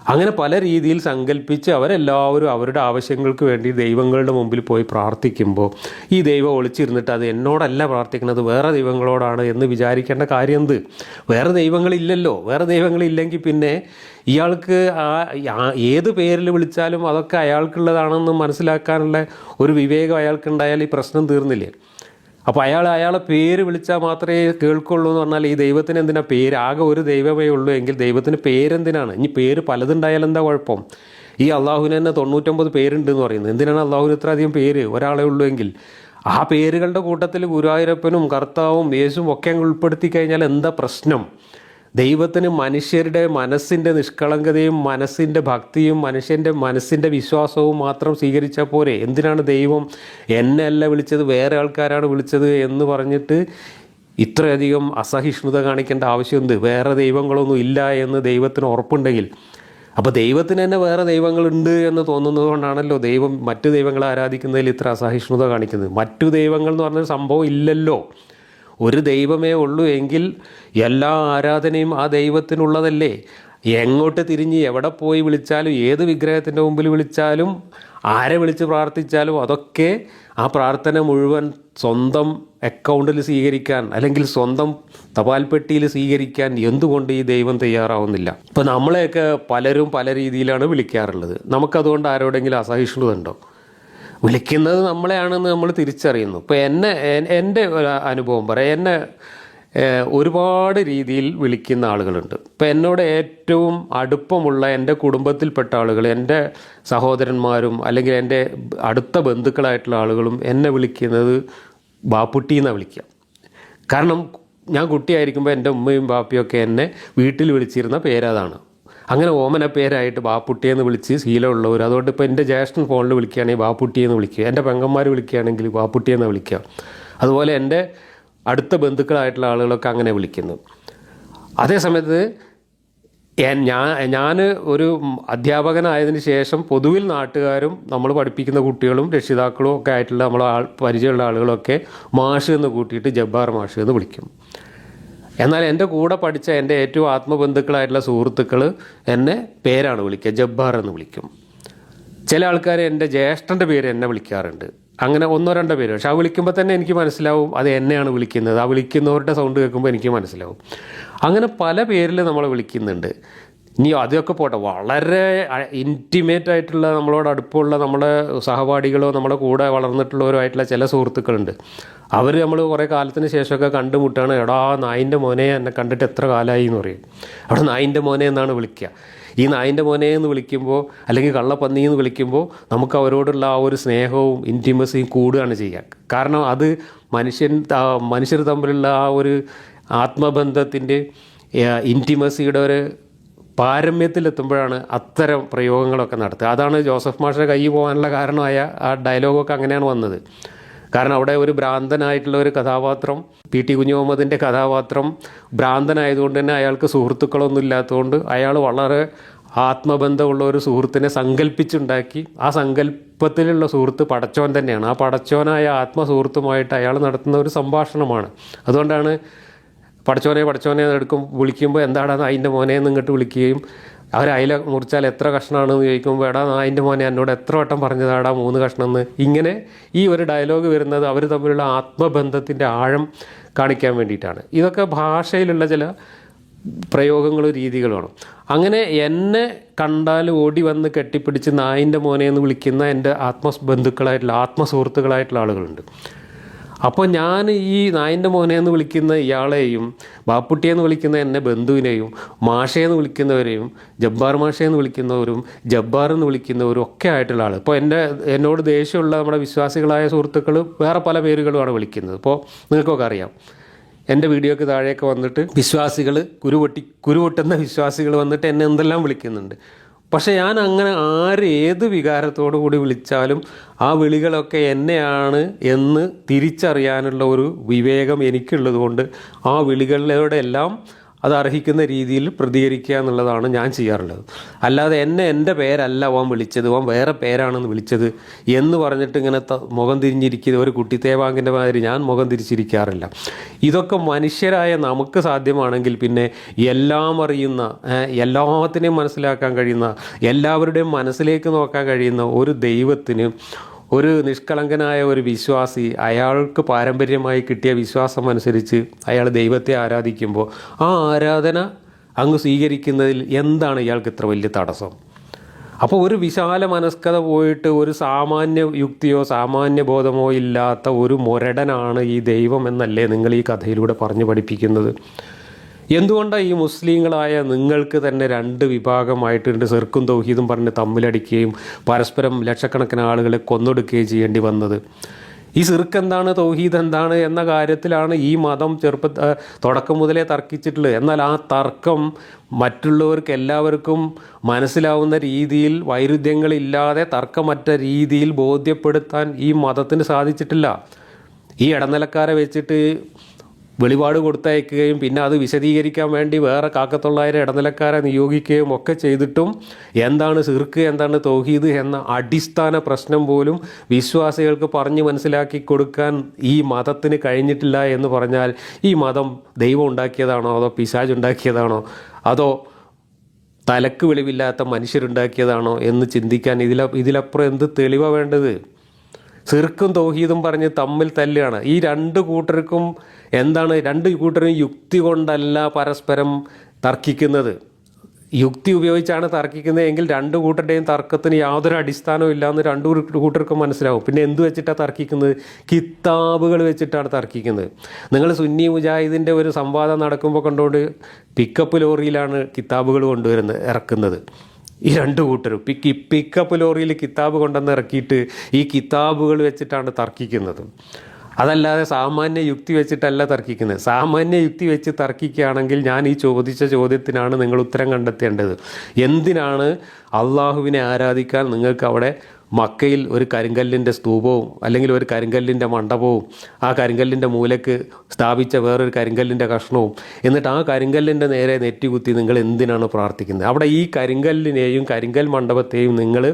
അങ്ങനെ പല രീതിയിൽ സങ്കല്പിച്ച് അവരെല്ലാവരും അവരുടെ ആവശ്യങ്ങൾക്ക് വേണ്ടി ദൈവങ്ങളുടെ മുമ്പിൽ പോയി പ്രാർത്ഥിക്കുമ്പോൾ ഈ ദൈവം ഒളിച്ചിരുന്നിട്ട് അത് എന്നോടല്ല പ്രാർത്ഥിക്കുന്നത് വേറെ ദൈവങ്ങളോടാണ് എന്ന് വിചാരിക്കേണ്ട കാര്യം എന്ത്? വേറെ ദൈവങ്ങളില്ലല്ലോ. വേറെ ദൈവങ്ങളില്ലെങ്കിൽ പിന്നെ ഇയാൾക്ക് ആ ഏത് പേരിൽ വിളിച്ചാലും അതൊക്കെ അയാൾക്കുള്ളതാണെന്ന് മനസ്സിലാക്കാനുള്ള ഒരു വിവേകം അയാൾക്കുണ്ടായാൽ ഈ പ്രശ്നം തീർന്നില്ലേ? അപ്പോൾ അയാൾ അയാളെ പേര് വിളിച്ചാൽ മാത്രമേ കേൾക്കുള്ളൂ എന്ന് പറഞ്ഞാൽ ഈ ദൈവത്തിന് എന്തിനാ പേര്? ആകെ ഒരു ദൈവമേ ഉള്ളൂ എങ്കിൽ ദൈവത്തിന് പേരെന്തിനാണ്? ഇനി പേര് പലതുണ്ടായാൽ എന്താ കുഴപ്പം? ഈ അള്ളാഹുവിന് തന്നെ തൊണ്ണൂറ്റൊമ്പത് പേരുണ്ട് എന്ന് പറയുന്നത്. എന്തിനാണ് അള്ളാഹുവിന് ഇത്ര അധികം പേര്? ഒരാളെ ഉള്ളൂ എങ്കിൽ. ആ പേരുകളുടെ കൂട്ടത്തിൽ ഗുരുവായൂരപ്പനും കർത്താവും യേശുവും ഒക്കെ ഉൾപ്പെടുത്തി കഴിഞ്ഞാൽ എന്താ പ്രശ്നം? ദൈവത്തിന് മനുഷ്യരുടെ മനസ്സിന്റെ നിഷ്കളങ്കതയും മനസ്സിന്റെ ഭക്തിയും മനുഷ്യന്റെ മനസ്സിന്റെ വിശ്വാസവും മാത്രം സ്വീകരിച്ചാൽ പോരെ. എന്തിനാണ് ദൈവം എന്നെയല്ല വിളിച്ചത് വേറെ ആൾക്കാരാണ് വിളിച്ചത് എന്ന് പറഞ്ഞിട്ട് ഇത്രയധികം അസഹിഷ്ണുത കാണിക്കേണ്ട ആവശ്യമുണ്ട്. വേറെ ദൈവങ്ങളൊന്നും ഇല്ല എന്ന് ദൈവത്തിന് ഉറപ്പുണ്ടെങ്കിൽ. അപ്പോൾ ദൈവത്തിന് തന്നെ വേറെ ദൈവങ്ങളുണ്ട് എന്ന് തോന്നുന്നത് കൊണ്ടാണല്ലോ ദൈവം മറ്റു ദൈവങ്ങളെ ആരാധിക്കുന്നതിൽ ഇത്ര അസഹിഷ്ണുത കാണിക്കുന്നത്. മറ്റു ദൈവങ്ങൾ എന്ന് പറഞ്ഞൊരു സംഭവം ഇല്ലല്ലോ. ഒരു ദൈവമേ ഉള്ളൂ എങ്കിൽ എല്ലാ ആരാധനയും ആ ദൈവത്തിനുള്ളതല്ലേ? എങ്ങോട്ട് തിരിഞ്ഞ് എവിടെ പോയി വിളിച്ചാലും ഏത് വിഗ്രഹത്തിന്റെ മുമ്പിൽ വിളിച്ചാലും ആരെ വിളിച്ച് പ്രാർത്ഥിച്ചാലും അതൊക്കെ ആ പ്രാർത്ഥന മുഴുവൻ സ്വന്തം അക്കൗണ്ടിൽ സ്വീകരിക്കാൻ അല്ലെങ്കിൽ സ്വന്തം തപാൽപ്പെട്ടിയിൽ സ്വീകരിക്കാൻ എന്തുകൊണ്ട് ഈ ദൈവം തയ്യാറാവുന്നില്ല? ഇപ്പം നമ്മളെയൊക്കെ പലരും പല രീതിയിലാണ് വിളിക്കാറുള്ളത്. നമുക്കതുകൊണ്ട് ആരോടെങ്കിലും അസഹിഷ്ണുത ഉണ്ടോ? വിളിക്കുന്നത് നമ്മളെയാണെന്ന് നമ്മൾ തിരിച്ചറിയുന്നു. ഇപ്പോൾ എന്നെ എൻ- എന്റെ അനുഭവം പറയാം. എന്നെ ഒരുപാട് രീതിയിൽ വിളിക്കുന്ന ആളുകളുണ്ട്. ഇപ്പോൾ എന്നോട് ഏറ്റവും അടുപ്പമുള്ള എന്റെ കുടുംബത്തിൽപ്പെട്ട ആളുകൾ എന്റെ സഹോദരന്മാരും അല്ലെങ്കിൽ എന്റെ അടുത്ത ബന്ധുക്കളായിട്ടുള്ള ആളുകളും എന്നെ വിളിക്കുന്നത് ബാപ്പുട്ടി എന്നാണ് വിളിക്കുക. കാരണം ഞാൻ കുട്ടിയായിരിക്കുമ്പോൾ എന്റെ ഉമ്മയും ബാപ്പിയൊക്കെ എന്നെ വീട്ടിൽ വിളിച്ചിരുന്ന പേരതാണ് അങ്ങനെ ഓമന പേരായിട്ട് ബാപ്പുട്ടിയെന്ന് വിളിച്ച് ശീലമുള്ളവർ അതുകൊണ്ട് ഇപ്പോൾ എന്റെ ജ്യേഷ്ഠൻ ഫോണിൽ വിളിക്കുകയാണെങ്കിൽ ബാപ്പുട്ടിയെന്ന് വിളിക്കുക. എന്റെ പെങ്ങന്മാർ വിളിക്കുകയാണെങ്കിൽ ബാപ്പുട്ടിയെന്ന് വിളിക്കുക. അതുപോലെ എന്റെ അടുത്ത ബന്ധുക്കളായിട്ടുള്ള ആളുകളൊക്കെ അങ്ങനെ വിളിക്കുന്നു. അതേസമയത്ത് ഞാൻ ഞാൻ ഒരു അധ്യാപകനായതിനു ശേഷം പൊതുവിൽ നാട്ടുകാരും നമ്മൾ പഠിപ്പിക്കുന്ന കുട്ടികളും രക്ഷിതാക്കളും ഒക്കെ ആയിട്ടുള്ള നമ്മൾ ആൾ പരിചയമുള്ള ആളുകളൊക്കെ മാഷ് എന്ന് കൂട്ടിയിട്ട് ജബ്ബാർ മാഷ് എന്ന് വിളിക്കും. എന്നാൽ എന്റെ കൂടെ പഠിച്ച എന്റെ ഏറ്റവും ആത്മബന്ധുക്കളായിട്ടുള്ള സുഹൃത്തുക്കൾ എന്നെ പേരാണ് വിളിക്കുക ജബ്ബാർ എന്ന് വിളിക്കും. ചില ആൾക്കാർ എന്റെ ജ്യേഷ്ഠന്റെ പേര് എന്നെ വിളിക്കാറുണ്ട്. അങ്ങനെ ഒന്നോ രണ്ടോ പേര്. പക്ഷെ ആ വിളിക്കുമ്പോൾ തന്നെ എനിക്ക് മനസ്സിലാവും അത് എന്നെയാണ് വിളിക്കുന്നത്. ആ വിളിക്കുന്നവരുടെ സൗണ്ട് കേൾക്കുമ്പോൾ എനിക്ക് മനസ്സിലാവും. അങ്ങനെ പല പേരിൽ നമ്മളെ വിളിക്കുന്നുണ്ട്. ഇനി അതൊക്കെ പോട്ടെ. വളരെ ഇന്റിമേറ്റ് ആയിട്ടുള്ള നമ്മളോട് അടുപ്പമുള്ള നമ്മുടെ സഹപാഠികളോ നമ്മുടെ കൂടെ വളർന്നിട്ടുള്ളവരോ ആയിട്ടുള്ള ചില സുഹൃത്തുക്കളുണ്ട്. അവർ നമ്മൾ കുറേ കാലത്തിന് ശേഷമൊക്കെ കണ്ടുമുട്ടാണ്. എടാ നായിന്റെ മോനെ എന്നെ കണ്ടിട്ട് എത്ര കാലമായി എന്ന് പറയും. അവിടെ നായിന്റെ മോനെ എന്നാണ് വിളിക്കുക. ഈ നായിന്റെ മോനെ എന്ന് വിളിക്കുമ്പോൾ അല്ലെങ്കിൽ കള്ളപ്പന്നി എന്ന് വിളിക്കുമ്പോൾ നമുക്ക് അവരോടുള്ള ആ ഒരു സ്നേഹവും ഇന്റിമസിയും കൂടുകയാണ് ചെയ്യുക. കാരണം അത് മനുഷ്യൻ മനുഷ്യർ തമ്മിലുള്ള ആ ഒരു ആത്മബന്ധത്തിന്റെ ഇന്റിമസിയുടെ ഒരു പാരമ്യത്തിലെത്തുമ്പോഴാണ് അത്തരം പ്രയോഗങ്ങളൊക്കെ നടത്തുക. അതാണ് ജോസഫ് മാഷയുടെ കൈ പോകാനുള്ള കാരണമായ ആ ഡയലോഗൊക്കെ അങ്ങനെയാണ് വന്നത്. കാരണം അവിടെ ഒരു ഭ്രാന്തനായിട്ടുള്ള ഒരു കഥാപാത്രം പി ടി കുഞ്ഞുമുഹമ്മദിന്റെ കഥാപാത്രം ഭ്രാന്തനായതുകൊണ്ട് തന്നെ അയാൾക്ക് സുഹൃത്തുക്കളൊന്നും ഇല്ലാത്തതുകൊണ്ട് അയാൾ വളരെ ആത്മബന്ധമുള്ള ഒരു സുഹൃത്തിനെ സങ്കല്പിച്ചുണ്ടാക്കി ആ സങ്കല്പത്തിലുള്ള സുഹൃത്ത് പടച്ചോൻ തന്നെയാണ്. ആ പടച്ചോനായ ആത്മസുഹൃത്തുമായിട്ട് അയാൾ നടത്തുന്ന ഒരു സംഭാഷണമാണ്. അതുകൊണ്ടാണ് പഠിച്ചോനെ എന്ന് എടുക്കും വിളിക്കുമ്പോൾ എന്താണ് അതിന്റെ മോനെ എന്ന് ഇങ്ങോട്ട് വിളിക്കുകയും അവർ അയില മുറിച്ചാൽ എത്ര കഷ്ണമാണെന്ന് ചോദിക്കുമ്പോൾ എടാ അതിന്റെ മോനെ എന്നോട് എത്ര വട്ടം പറഞ്ഞതാടാ മൂന്ന് കഷ്ണം എന്ന് ഇങ്ങനെ ഈ ഒരു ഡയലോഗ് വരുന്നത് അവർ തമ്മിലുള്ള ആത്മബന്ധത്തിന്റെ ആഴം കാണിക്കാൻ വേണ്ടിയിട്ടാണ്. ഇതൊക്കെ ഭാഷയിലുള്ള ചില പ്രയോഗങ്ങളും രീതികളുമാണ്. അങ്ങനെ എന്നെ കണ്ടാൽ ഓടി വന്ന് കെട്ടിപ്പിടിച്ച് നായിന്റെ മോനെ എന്ന് വിളിക്കുന്ന എന്റെ ആത്മബന്ധുക്കളായിട്ടുള്ള ആത്മസുഹൃത്തുക്കളായിട്ടുള്ള ആളുകളുണ്ട്. അപ്പോൾ ഞാൻ ഈ നായന്റെ മോനെ എന്ന് വിളിക്കുന്ന ഇയാളെയും ബാപ്പുട്ടിയെന്ന് വിളിക്കുന്ന എന്നെ ബന്ധുവിനെയും മാഷയെന്ന് വിളിക്കുന്നവരെയും ജബ്ബാർ മാഷയെന്ന് വിളിക്കുന്നവരും ജബ്ബാർ എന്ന് വിളിക്കുന്നവരും ഒക്കെ ആയിട്ടുള്ള ആൾ ഇപ്പോൾ എന്റെ എന്നോട് ദേഷ്യമുള്ള നമ്മുടെ വിശ്വാസികളായ സുഹൃത്തുക്കൾ വേറെ പല പേരുകളുമാണ് വിളിക്കുന്നത്. ഇപ്പോൾ നിങ്ങൾക്കൊക്കെ അറിയാം. എന്റെ വീഡിയോക്ക് താഴെയൊക്കെ വന്നിട്ട് വിശ്വാസികൾ കുരുപൊട്ടി കുരുപൊട്ടുന്ന വിശ്വാസികൾ വന്നിട്ട് എന്നെ എന്തെല്ലാം വിളിക്കുന്നുണ്ട്. പക്ഷെ ഞാൻ അങ്ങനെ ആര് ഏത് വികാരത്തോടു കൂടി വിളിച്ചാലും ആ വിളികളൊക്കെ എന്നെയാണ് എന്ന് തിരിച്ചറിയാനുള്ള ഒരു വിവേകം എനിക്കുള്ളതുകൊണ്ട് ആ വിളികളിലൂടെ എല്ലാം അത് അർഹിക്കുന്ന രീതിയിൽ പ്രതികരിക്കുക എന്നുള്ളതാണ് ഞാൻ ചെയ്യാറുള്ളത്. അല്ലാതെ എന്നെ എന്റെ പേരല്ല ഓൻ വിളിച്ചത് ഓൻ വേറെ പേരാണെന്ന് വിളിച്ചത് എന്ന് പറഞ്ഞിട്ട് ഇങ്ങനെ മുഖം തിരിഞ്ഞിരിക്കുന്ന ഒരു കുട്ടി കുട്ടിത്തേവാങ്കിന്റെ മാതിരി ഞാൻ മുഖം തിരിച്ചിരിക്കാറില്ല. ഇതൊക്കെ മനുഷ്യരായ നമുക്ക് സാധ്യമാണെങ്കിൽ പിന്നെ എല്ലാം അറിയുന്ന എല്ലാത്തിനെയും മനസ്സിലാക്കാൻ കഴിയുന്ന എല്ലാവരുടെയും മനസ്സിലേക്ക് നോക്കാൻ കഴിയുന്ന ഒരു ദൈവത്തിന് ഒരു നിഷ്കളങ്കനായ ഒരു വിശ്വാസി അയാൾക്ക് പാരമ്പര്യമായി കിട്ടിയ വിശ്വാസം അനുസരിച്ച് അയാൾ ദൈവത്തെ ആരാധിക്കുമ്പോൾ ആ ആരാധന അങ്ങ് സ്വീകരിക്കുന്നതിൽ എന്താണ് ഇയാൾക്ക് ഇത്ര വലിയ തടസ്സം? അപ്പോൾ ഒരു വിശാല മനസ്കത പോയിട്ട് ഒരു സാമാന്യ യുക്തിയോ സാമാന്യ ബോധമോ ഇല്ലാത്ത ഒരു മുരടനാണ് ഈ ദൈവം എന്നല്ലേ നിങ്ങൾ ഈ കഥയിലൂടെ പറഞ്ഞു പഠിപ്പിക്കുന്നത്? എന്തുകൊണ്ടാണ് ഈ മുസ്ലിങ്ങളായ നിങ്ങൾക്ക് തന്നെ രണ്ട് വിഭാഗമായിട്ട് വിഭാഗമായിട്ടുണ്ട്? സെർക്കും തൗഹീദും പറഞ്ഞ് തമ്മിലടിക്കുകയും പരസ്പരം ലക്ഷക്കണക്കിന് ആളുകളെ കൊന്നൊടുക്കുകയും ചെയ്യേണ്ടി വന്നത്. ഈ സിർക്ക് എന്താണ് തൗഹീദ് എന്താണ് എന്ന കാര്യത്തിലാണ് ഈ മതം ചെറുപ്പ തുടക്കം മുതലേ തർക്കിച്ചിട്ടുള്ളത്. എന്നാൽ ആ തർക്കം മറ്റുള്ളവർക്ക് എല്ലാവർക്കും മനസ്സിലാവുന്ന രീതിയിൽ വൈരുദ്ധ്യങ്ങളില്ലാതെ തർക്കമറ്റ രീതിയിൽ ബോധ്യപ്പെടുത്താൻ ഈ മതത്തിന് സാധിച്ചിട്ടില്ല. ഈ ഇടനിലക്കാരെ വെച്ചിട്ട് വെളിപാട് കൊടുത്തയക്കുകയും പിന്നെ അത് വിശദീകരിക്കാൻ വേണ്ടി വേറെ കാക്കത്തൊള്ളായിരം ഇടനിലക്കാരെ നിയോഗിക്കുകയും ഒക്കെ ചെയ്തിട്ടും എന്താണ് സിർക്ക് എന്താണ് തൗഹീദ് എന്ന അടിസ്ഥാന പ്രശ്നം പോലും വിശ്വാസികൾക്ക് പറഞ്ഞു മനസ്സിലാക്കി കൊടുക്കാൻ ഈ മതത്തിന് കഴിഞ്ഞിട്ടില്ല എന്ന് പറഞ്ഞാൽ ഈ മതം ദൈവം ഉണ്ടാക്കിയതാണോ അതോ പിശാജ് ഉണ്ടാക്കിയതാണോ? അതോ തലക്ക് വെളിവില്ലാത്ത മനുഷ്യരുണ്ടാക്കിയതാണോ എന്ന് ചിന്തിക്കാൻ ഇതില ഇതിലപ്പുറം എന്ത് തെളിവ വേണ്ടത്? സിർക്കും തോഹീദും പറഞ്ഞ് തമ്മിൽ തല്ലുകയാണ്. ഈ രണ്ട് കൂട്ടർക്കും എന്താണ് രണ്ട് കൂട്ടരും യുക്തി കൊണ്ടല്ല പരസ്പരം തർക്കിക്കുന്നത്. യുക്തി ഉപയോഗിച്ചാണ് തർക്കിക്കുന്നതെങ്കിൽ രണ്ട് കൂട്ടരുടെയും തർക്കത്തിന് യാതൊരു അടിസ്ഥാനവും ഇല്ലാന്ന് രണ്ട് കൂട്ടർക്കും മനസ്സിലാവും. പിന്നെ എന്ത് വെച്ചിട്ടാണ് തർക്കിക്കുന്നത്? കിതാബുകൾ വെച്ചിട്ടാണ് തർക്കിക്കുന്നത്. നിങ്ങൾ സുന്നി മുജാഹിദിന്റെ ഒരു സംവാദം നടക്കുമ്പോൾ കണ്ടുകൊണ്ട് പിക്കപ്പ് ലോറിയിലാണ് കിതാബുകൾ കൊണ്ടുവരുന്നത് ഇറക്കുന്നത്. ഈ രണ്ട് കൂട്ടരും പിക്ക് പിക്കപ്പ് ലോറിയിൽ കിതാബ് കൊണ്ടുവന്ന് ഇറക്കിയിട്ട് ഈ കിതാബുകൾ വെച്ചിട്ടാണ് തർക്കിക്കുന്നത്. അതല്ലാതെ സാമാന്യ യുക്തി വെച്ചിട്ടല്ല തർക്കിക്കുന്നത്. സാമാന്യ യുക്തി വെച്ച് തർക്കിക്കുകയാണെങ്കിൽ ഞാൻ ഈ ചോദിച്ച ചോദ്യത്തിനാണ് നിങ്ങൾ ഉത്തരം കണ്ടെത്തേണ്ടത്. എന്തിനാണ് അള്ളാഹുവിനെ ആരാധിക്കാൻ നിങ്ങൾക്ക് അവിടെ മക്കയിൽ ഒരു കരിങ്കല്ലിന്റെ സ്തൂപവും അല്ലെങ്കിൽ ഒരു കരിങ്കല്ലിന്റെ മണ്ഡപവും ആ കരിങ്കല്ലിന്റെ മൂലക്ക് സ്ഥാപിച്ച വേറൊരു കരിങ്കല്ലിന്റെ കഷ്ണവും എന്നിട്ട് ആ കരിങ്കല്ലിന്റെ നേരെ നെറ്റികുത്തി നിങ്ങൾ എന്തിനാണ് പ്രാർത്ഥിക്കുന്നത്? അവിടെ ഈ കരിങ്കല്ലിനെയും കരിങ്കൽ മണ്ഡപത്തെയും നിങ്ങൾ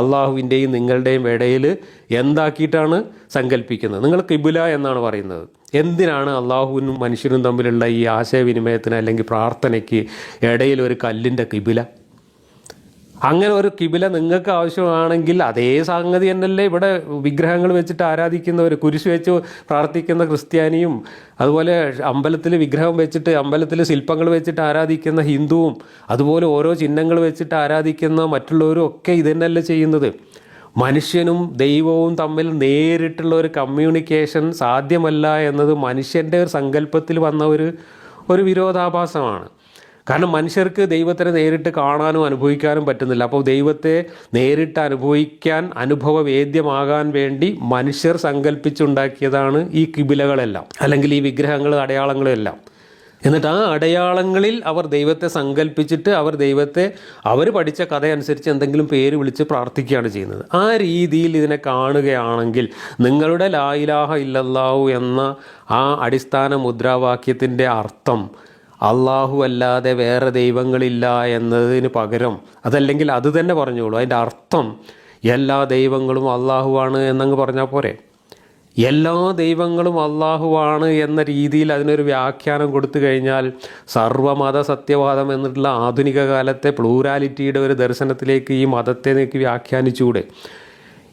അള്ളാഹുവിന്റെയും നിങ്ങളുടെയും ഇടയിൽ എന്താക്കിയിട്ടാണ് സങ്കല്പിക്കുന്നത്? നിങ്ങൾ കിബുല എന്നാണ് പറയുന്നത്. എന്തിനാണ് അള്ളാഹുവിനും മനുഷ്യനും തമ്മിലുള്ള ഈ ആശയവിനിമയത്തിന് അല്ലെങ്കിൽ പ്രാർത്ഥനയ്ക്ക് ഇടയിൽ ഒരു കല്ലിന്റെ കിബില? അങ്ങനെ ഒരു കിബില നിങ്ങൾക്ക് ആവശ്യമാണെങ്കിൽ അതേ സംഗതി തന്നെയല്ലേ ഇവിടെ വിഗ്രഹങ്ങൾ വെച്ചിട്ട് ആരാധിക്കുന്നവർ കുരിശ് വെച്ച് പ്രാർത്ഥിക്കുന്ന ക്രിസ്ത്യാനിയും അതുപോലെ അമ്പലത്തിൽ വിഗ്രഹം വെച്ചിട്ട് അമ്പലത്തിൽ ശില്പങ്ങൾ വെച്ചിട്ട് ആരാധിക്കുന്ന ഹിന്ദുവും അതുപോലെ ഓരോ ചിഹ്നങ്ങൾ വെച്ചിട്ട് ആരാധിക്കുന്ന മറ്റുള്ളവരും ഒക്കെ ഇതന്നെയല്ലേ ചെയ്യുന്നത്. മനുഷ്യനും ദൈവവും തമ്മിൽ നേരിട്ടുള്ള ഒരു കമ്മ്യൂണിക്കേഷൻ സാധ്യമല്ല എന്നത് മനുഷ്യന്റെ ഒരു സങ്കല്പത്തിൽ വന്ന ഒരു ഒരു വിരോധാഭാസമാണ്. കാരണം മനുഷ്യർക്ക് ദൈവത്തിനെ നേരിട്ട് കാണാനും അനുഭവിക്കാനും പറ്റുന്നില്ല. അപ്പോൾ ദൈവത്തെ നേരിട്ട് അനുഭവിക്കാൻ അനുഭവവേദ്യമാകാൻ വേണ്ടി മനുഷ്യർ സങ്കല്പിച്ചുണ്ടാക്കിയതാണ് ഈ കിബിലകളെല്ലാം അല്ലെങ്കിൽ ഈ വിഗ്രഹങ്ങൾ അടയാളങ്ങളെല്ലാം. എന്നിട്ട് ആ അടയാളങ്ങളിൽ അവർ ദൈവത്തെ സങ്കല്പിച്ചിട്ട് അവർ ദൈവത്തെ അവർ പഠിച്ച കഥ അനുസരിച്ച് എന്തെങ്കിലും പേര് വിളിച്ച് പ്രാർത്ഥിക്കുകയാണ് ചെയ്യുന്നത്. ആ രീതിയിൽ ഇതിനെ കാണുകയാണെങ്കിൽ നിങ്ങളുടെ ലായിലാഹ ഇല്ലല്ലാവു എന്ന ആ അടിസ്ഥാന മുദ്രാവാക്യത്തിന്റെ അർത്ഥം അള്ളാഹു അല്ലാതെ വേറെ ദൈവങ്ങളില്ല എന്നതിന് പകരം അതല്ലെങ്കിൽ അത് തന്നെ പറഞ്ഞോളൂ അതിന്റെ അർത്ഥം എല്ലാ ദൈവങ്ങളും അള്ളാഹുവാണ് എന്നങ്ങ് പറഞ്ഞാൽ പോരെ. എല്ലാ ദൈവങ്ങളും അള്ളാഹുവാണ് എന്ന രീതിയിൽ അതിനൊരു വ്യാഖ്യാനം കൊടുത്തു കഴിഞ്ഞാൽ സർവമത സത്യവാദം എന്നിട്ടുള്ള ആധുനിക കാലത്തെ പ്ലൂരാലിറ്റിയുടെ ഒരു ദർശനത്തിലേക്ക് ഈ മതത്തെ നീക്കി വ്യാഖ്യാനിച്ചുകൂടെ.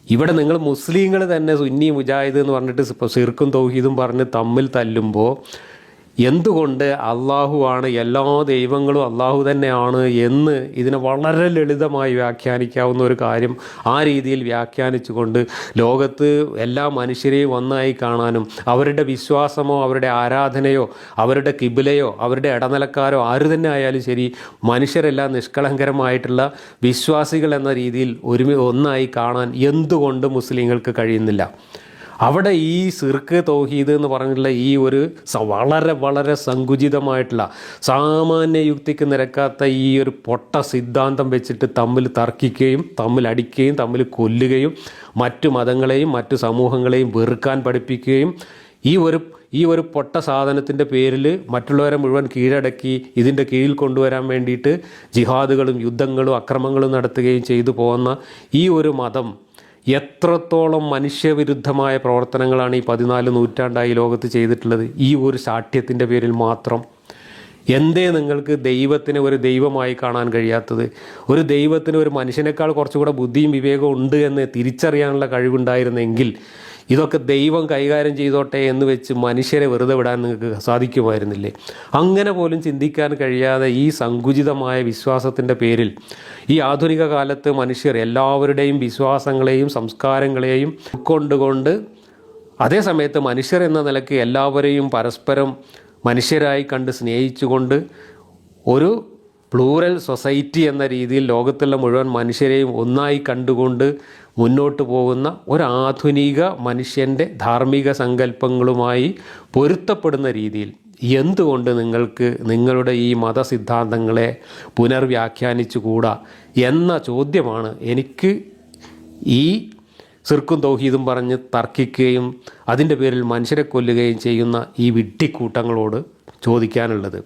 ഇവിടെ നിങ്ങൾ മുസ്ലിങ്ങൾ തന്നെ സുന്നി മുജാഹിദ് എന്ന് പറഞ്ഞിട്ട് സിർക്കും തൗഹീദും പറഞ്ഞ് തമ്മിൽ തല്ലുമ്പോൾ എന്തുകൊണ്ട് അള്ളാഹുവാണ് എല്ലാ ദൈവങ്ങളും അള്ളാഹു തന്നെയാണ് എന്ന് ഇതിനെ വളരെ ലളിതമായി വ്യാഖ്യാനിക്കാവുന്ന ഒരു കാര്യം ആ രീതിയിൽ വ്യാഖ്യാനിച്ചുകൊണ്ട് ലോകത്ത് എല്ലാ മനുഷ്യരെയും ഒന്നായി കാണാനും അവരുടെ വിശ്വാസമോ അവരുടെ ആരാധനയോ അവരുടെ കിബിലയോ അവരുടെ ഇടനിലക്കാരോ ആര് തന്നെ ആയാലും ശരി മനുഷ്യരെല്ലാം നിഷ്കളങ്കരമായിട്ടുള്ള വിശ്വാസികൾ എന്ന രീതിയിൽ ഒരുമി ഒന്നായി കാണാൻ എന്തുകൊണ്ട് മുസ്ലിങ്ങൾക്ക് കഴിയുന്നില്ല? അവിടെ ഈ സിർക്ക് തോഹീദ് എന്ന് പറഞ്ഞിട്ടുള്ള ഈ ഒരു വളരെ വളരെ സങ്കുചിതമായിട്ടുള്ള സാമാന്യ യുക്തിക്ക് നിരക്കാത്ത ഈ ഒരു പൊട്ട സിദ്ധാന്തം വെച്ചിട്ട് തമ്മിൽ തർക്കിക്കുകയും തമ്മിൽ അടിക്കുകയും തമ്മിൽ കൊല്ലുകയും മറ്റു മതങ്ങളെയും മറ്റു സമൂഹങ്ങളെയും വെറുക്കാൻ പഠിപ്പിക്കുകയും ഈ ഒരു ഈ ഒരു പൊട്ട സാധനത്തിന്റെ പേരിൽ മറ്റുള്ളവരെ മുഴുവൻ കീഴടക്കി ഇതിന്റെ കീഴിൽ കൊണ്ടുവരാൻ വേണ്ടിയിട്ട് ജിഹാദുകളും യുദ്ധങ്ങളും അക്രമങ്ങളും നടത്തുകയും ചെയ്തു പോകുന്ന ഈ ഒരു മതം എത്രത്തോളം മനുഷ്യവിരുദ്ധമായ പ്രവർത്തനങ്ങളാണ് ഈ പതിനാല് നൂറ്റാണ്ടായി ലോകത്ത് ചെയ്തിട്ടുള്ളത്? ഈ ഒരു ശാഠ്യത്തിന്റെ പേരിൽ മാത്രം. എന്തേ നിങ്ങൾക്ക് ദൈവത്തിനെ ഒരു ദൈവമായി കാണാൻ കഴിയാത്തത്? ഒരു ദൈവത്തിന് ഒരു മനുഷ്യനേക്കാൾ കുറച്ചുകൂടെ ബുദ്ധിയും വിവേകവും ഉണ്ട് എന്ന് തിരിച്ചറിയാനുള്ള കഴിവുണ്ടായിരുന്നെങ്കിൽ ഇതൊക്കെ ദൈവം കൈകാര്യം ചെയ്തോട്ടെ എന്ന് വെച്ച് മനുഷ്യരെ വെറുതെ വിടാൻ നിങ്ങൾക്ക് സാധിക്കുമായിരുന്നില്ലേ? അങ്ങനെ പോലും ചിന്തിക്കാൻ കഴിയാതെ ഈ സങ്കുചിതമായ വിശ്വാസത്തിന്റെ പേരിൽ ഈ ആധുനിക കാലത്ത് മനുഷ്യർ എല്ലാവരുടെയും വിശ്വാസങ്ങളെയും സംസ്കാരങ്ങളെയും ഉൾക്കൊണ്ടുകൊണ്ട് അതേസമയത്ത് മനുഷ്യർ എന്ന നിലയ്ക്ക് എല്ലാവരെയും പരസ്പരം മനുഷ്യരായി കണ്ട് സ്നേഹിച്ചുകൊണ്ട് ഒരു പ്ലൂറൽ സൊസൈറ്റി എന്ന രീതിയിൽ ലോകത്തുള്ള മുഴുവൻ മനുഷ്യരെയും ഒന്നായി കണ്ടുകൊണ്ട് മുന്നോട്ട് പോകുന്ന ഒരാധുനിക മനുഷ്യന്റെ ധാർമ്മിക സങ്കല്പങ്ങളുമായി പൊരുത്തപ്പെടുന്ന രീതിയിൽ എന്തുകൊണ്ട് നിങ്ങൾക്ക് നിങ്ങളുടെ ഈ മതസിദ്ധാന്തങ്ങളെ പുനർവ്യാഖ്യാനിച്ചുകൂടാ എന്ന ചോദ്യമാണ് എനിക്ക് ഈ സിർക്കും തൗഹീദും പറഞ്ഞ് തർക്കിക്കുകയും അതിന്റെ പേരിൽ മനുഷ്യരെ കൊല്ലുകയും ചെയ്യുന്ന ഈ വിഡ്ഢിക്കൂട്ടങ്ങളോട് ചോദിക്കാനുള്ളത്.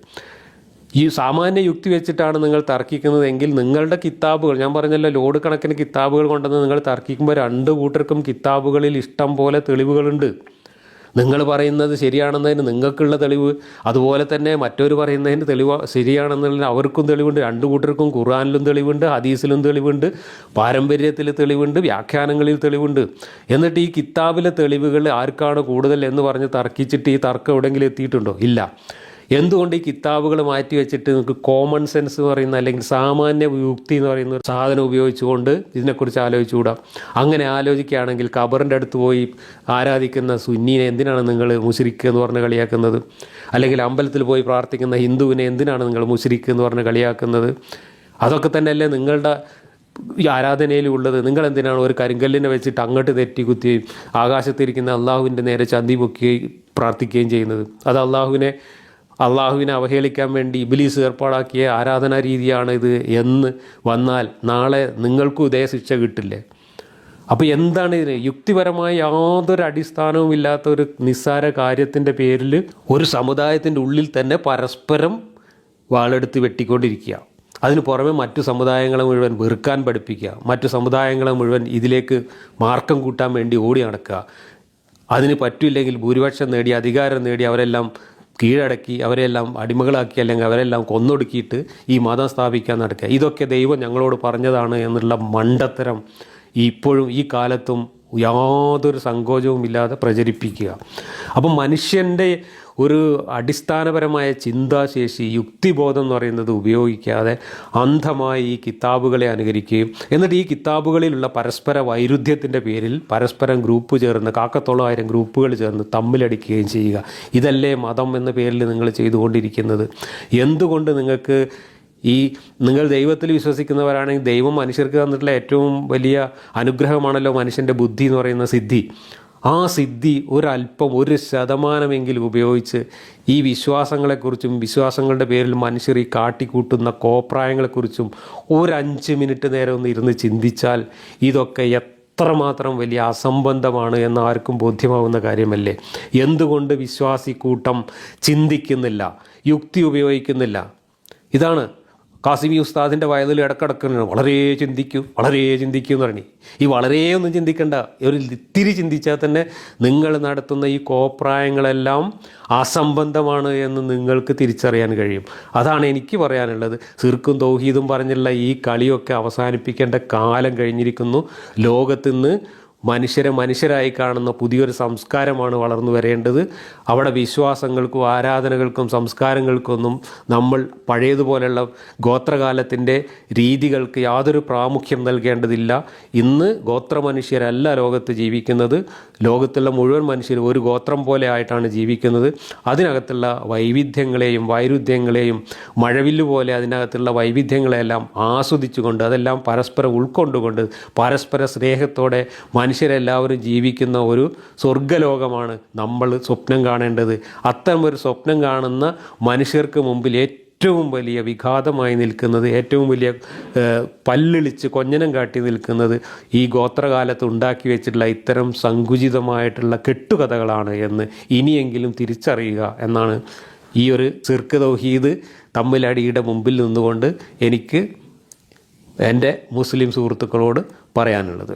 ഈ സാമാന്യ യുക്തി വെച്ചിട്ടാണ് നിങ്ങൾ തർക്കിക്കുന്നതെങ്കിൽ നിങ്ങളുടെ കിതാബുകൾ ഞാൻ പറഞ്ഞല്ലോ ലോഡ് കണക്കിന് കിതാബുകൾ കൊണ്ടുവന്ന് നിങ്ങൾ തർക്കിക്കുമ്പോൾ രണ്ട് കൂട്ടർക്കും കിതാബുകളിൽ ഇഷ്ടം പോലെ തെളിവുകളുണ്ട്. നിങ്ങൾ പറയുന്നത് ശരിയാണെന്നതിന് നിങ്ങൾക്കുള്ള തെളിവ് അതുപോലെ തന്നെ മറ്റൊരു പറയുന്നതിന് തെളിവ് ശരിയാണെന്നുള്ളതിന് അവർക്കും തെളിവുണ്ട് രണ്ട് കൂട്ടർക്കും ഖുർആാനിലും തെളിവുണ്ട് ഹദീസിലും തെളിവുണ്ട് പാരമ്പര്യത്തിൽ തെളിവുണ്ട് വ്യാഖ്യാനങ്ങളിൽ തെളിവുണ്ട്. എന്നിട്ട് ഈ കിതാബിലെ തെളിവുകൾ ആർക്കാണ് കൂടുതൽ എന്ന് പറഞ്ഞ് തർക്കിച്ചിട്ട് ഈ തർക്കം എവിടെയെങ്കിലും എത്തിയിട്ടുണ്ടോ? ഇല്ല. എന്തുകൊണ്ട് ഈ കിതാബുകൾ മാറ്റി വെച്ചിട്ട് നിങ്ങൾക്ക് കോമൺ സെൻസ് എന്ന് പറയുന്ന അല്ലെങ്കിൽ സാമാന്യ യുക്തി എന്ന് പറയുന്ന ഒരു സാധനം ഉപയോഗിച്ചുകൊണ്ട് ഇതിനെക്കുറിച്ച് ആലോചിച്ചുകൂടാ? അങ്ങനെ ആലോചിക്കുകയാണെങ്കിൽ ഖബറിന്റെ അടുത്ത് പോയി ആരാധിക്കുന്ന സുന്നീനെ എന്തിനാണ് നിങ്ങൾ മുശരിക്ക് എന്ന് പറഞ്ഞ് കളിയാക്കുന്നത്? അല്ലെങ്കിൽ അമ്പലത്തിൽ പോയി പ്രാർത്ഥിക്കുന്ന ഹിന്ദുവിനെ എന്തിനാണ് നിങ്ങൾ മുശരിക്ക് എന്ന് പറഞ്ഞ് കളിയാക്കുന്നത്? അതൊക്കെ തന്നെയല്ലേ നിങ്ങളുടെ ഈ ആരാധനയിലുള്ളത് നിങ്ങൾ എന്തിനാണ് ഒരു കരിങ്കല്ലിനെ വെച്ചിട്ട് അങ്ങോട്ട് തെറ്റി കുത്തുകയും ആകാശത്തിരിക്കുന്ന അള്ളാഹുവിന്റെ നേരെ ചന്തി പൊക്കുകയും പ്രാർത്ഥിക്കുകയും ചെയ്യുന്നത്? അത് അള്ളാഹുവിനെ അള്ളാഹുവിനെ അവഹേളിക്കാൻ വേണ്ടി ഇബിലീസ് ഏർപ്പാടാക്കിയ ആരാധനാ രീതിയാണിത് എന്ന് വന്നാൽ നാളെ നിങ്ങൾക്കും ഇതേ ശിക്ഷ കിട്ടില്ലേ? അപ്പോൾ എന്താണ് ഇതിന്? യുക്തിപരമായി യാതൊരു അടിസ്ഥാനവും ഇല്ലാത്ത ഒരു നിസ്സാര കാര്യത്തിന്റെ പേരിൽ ഒരു സമുദായത്തിന്റെ ഉള്ളിൽ തന്നെ പരസ്പരം വാളെടുത്ത് വെട്ടിക്കൊണ്ടിരിക്കുക. അതിന് പുറമെ മറ്റു സമുദായങ്ങളെ മുഴുവൻ വെറുക്കാൻ പഠിപ്പിക്കുക. മറ്റു സമുദായങ്ങളെ മുഴുവൻ ഇതിലേക്ക് മാർക്കം കൂട്ടാൻ വേണ്ടി ഓടി നടക്കുക. അതിന് പറ്റില്ലെങ്കിൽ ഭൂരിപക്ഷം നേടി അധികാരം നേടി അവരെല്ലാം കീഴടക്കി അവരെല്ലാം അടിമകളാക്കി അല്ലെങ്കിൽ അവരെല്ലാം കൊന്നൊടുക്കിയിട്ട് ഈ മതം സ്ഥാപിക്കാൻ നടക്കുക ഇതൊക്കെ ദൈവം ഞങ്ങളോട് പറഞ്ഞതാണ് എന്നുള്ള മണ്ടത്തരം ഇപ്പോഴും ഈ കാലത്തും യാതൊരു സങ്കോചവും ഇല്ലാതെ പ്രചരിപ്പിക്കുക. അപ്പം മനുഷ്യന്റെ ഒരു അടിസ്ഥാനപരമായ ചിന്താശേഷി യുക്തിബോധം എന്ന് പറയുന്നത് ഉപയോഗിക്കാതെ അന്ധമായി ഈ കിതാബുകളെ അനുകരിക്കുകയും എന്നിട്ട് ഈ കിതാബുകളിലുള്ള പരസ്പര വൈരുദ്ധ്യത്തിന്റെ പേരിൽ പരസ്പരം ഗ്രൂപ്പ് ചേർന്ന് കാക്കത്തോളം ആയിരം ഗ്രൂപ്പുകൾ ചേർന്ന് തമ്മിലടിക്കുകയും ചെയ്യുക. ഇതല്ലേ മതം എന്ന പേരിൽ നിങ്ങൾ ചെയ്തുകൊണ്ടിരിക്കുന്നത്. എന്തുകൊണ്ട് നിങ്ങൾക്ക് ഈ നിങ്ങൾ ദൈവത്തിൽ വിശ്വസിക്കുന്നവരാണെങ്കിൽ ദൈവം മനുഷ്യർക്ക് തന്നിട്ടുള്ള ഏറ്റവും വലിയ അനുഗ്രഹമാണല്ലോ മനുഷ്യന്റെ ബുദ്ധി എന്ന് പറയുന്ന സിദ്ധി. ആ സിദ്ധി ഒരല്പം ഒരു ശതമാനമെങ്കിലും ഉപയോഗിച്ച് ഈ വിശ്വാസങ്ങളെക്കുറിച്ചും വിശ്വാസങ്ങളുടെ പേരിൽ മനുഷ്യർ ഈ കാട്ടിക്കൂട്ടുന്ന കോപ്രായങ്ങളെക്കുറിച്ചും ഒരഞ്ച് മിനിറ്റ് നേരം ഒന്ന് ഇരുന്ന് ചിന്തിച്ചാൽ ഇതൊക്കെ എത്രമാത്രം വലിയ അസംബന്ധമാണ് എന്ന് ആർക്കും ബോധ്യമാവുന്ന കാര്യമല്ലേ? എന്തുകൊണ്ട് വിശ്വാസി കൂട്ടം ചിന്തിക്കുന്നില്ല യുക്തി ഉപയോഗിക്കുന്നില്ല? ഇതാണ് കാസിമി ഉസ്താദിന്റെ വയതിൽ ഇടക്കിടക്ക് വളരെ ചിന്തിക്കൂ വളരെ ചിന്തിക്കൂ എന്ന് പറഞ്ഞു. ഈ വളരെ ഒന്നും ചിന്തിക്കണ്ട. ഒരു ഇത്തിരി ചിന്തിച്ചാൽ തന്നെ നിങ്ങൾ നടത്തുന്ന ഈ കോപ്രായങ്ങളെല്ലാം അസംബന്ധമാണ് എന്ന് നിങ്ങൾക്ക് തിരിച്ചറിയാൻ കഴിയും. അതാണ് എനിക്ക് പറയാനുള്ളത്. സിർക്കും തൗഹീദും പറഞ്ഞുള്ള ഈ കളിയൊക്കെ അവസാനിപ്പിക്കേണ്ട കാലം കഴിഞ്ഞിരിക്കുന്നു. ലോകത്തുനിന്ന് മനുഷ്യരെ മനുഷ്യരായി കാണുന്ന പുതിയൊരു സംസ്കാരമാണ് വളർന്നു വരേണ്ടത്. അവിടെ വിശ്വാസങ്ങൾക്കും ആരാധനകൾക്കും സംസ്കാരങ്ങൾക്കൊന്നും നമ്മൾ പഴയതുപോലെയുള്ള ഗോത്രകാലത്തിന്റെ രീതികൾക്ക് യാതൊരു പ്രാമുഖ്യം നൽകേണ്ടതില്ല. ഇന്ന് ഗോത്ര മനുഷ്യരല്ല ലോകത്ത് ജീവിക്കുന്നത്. ലോകത്തുള്ള മുഴുവൻ മനുഷ്യർ ഒരു ഗോത്രം പോലെ ആയിട്ടാണ് ജീവിക്കുന്നത്. അതിനകത്തുള്ള വൈവിധ്യങ്ങളെയും വൈരുദ്ധ്യങ്ങളെയും മഴവില്ല് പോലെ അതിനകത്തുള്ള വൈവിധ്യങ്ങളെല്ലാം ആസ്വദിച്ചുകൊണ്ട് അതെല്ലാം പരസ്പരം ഉൾക്കൊണ്ടുകൊണ്ട് പരസ്പര സ്നേഹത്തോടെ മനുഷ്യരെല്ലാവരും ജീവിക്കുന്ന ഒരു സ്വർഗലോകമാണ് നമ്മൾ സ്വപ്നം കാണേണ്ടത്. അത്തരം ഒരു സ്വപ്നം കാണുന്ന മനുഷ്യർക്ക് മുമ്പിൽ ഏറ്റവും വലിയ വിഘാതമായി നിൽക്കുന്നത് ഏറ്റവും വലിയ പല്ലിളിച്ച് കൊഞ്ഞനം കാട്ടി നിൽക്കുന്നത് ഈ ഗോത്രകാലത്ത് ഉണ്ടാക്കി വെച്ചിട്ടുള്ള ഇത്തരം സങ്കുചിതമായിട്ടുള്ള കെട്ടുകഥകളാണ് എന്ന് ഇനിയെങ്കിലും തിരിച്ചറിയുക എന്നാണ് ഈ ഒരു സിർക്ക് തൗഹീദ് തമ്മിലടിയുടെ മുമ്പിൽ നിന്നുകൊണ്ട് എനിക്ക് എന്റെ മുസ്ലിം സുഹൃത്തുക്കളോട് പറയാനുള്ളത്.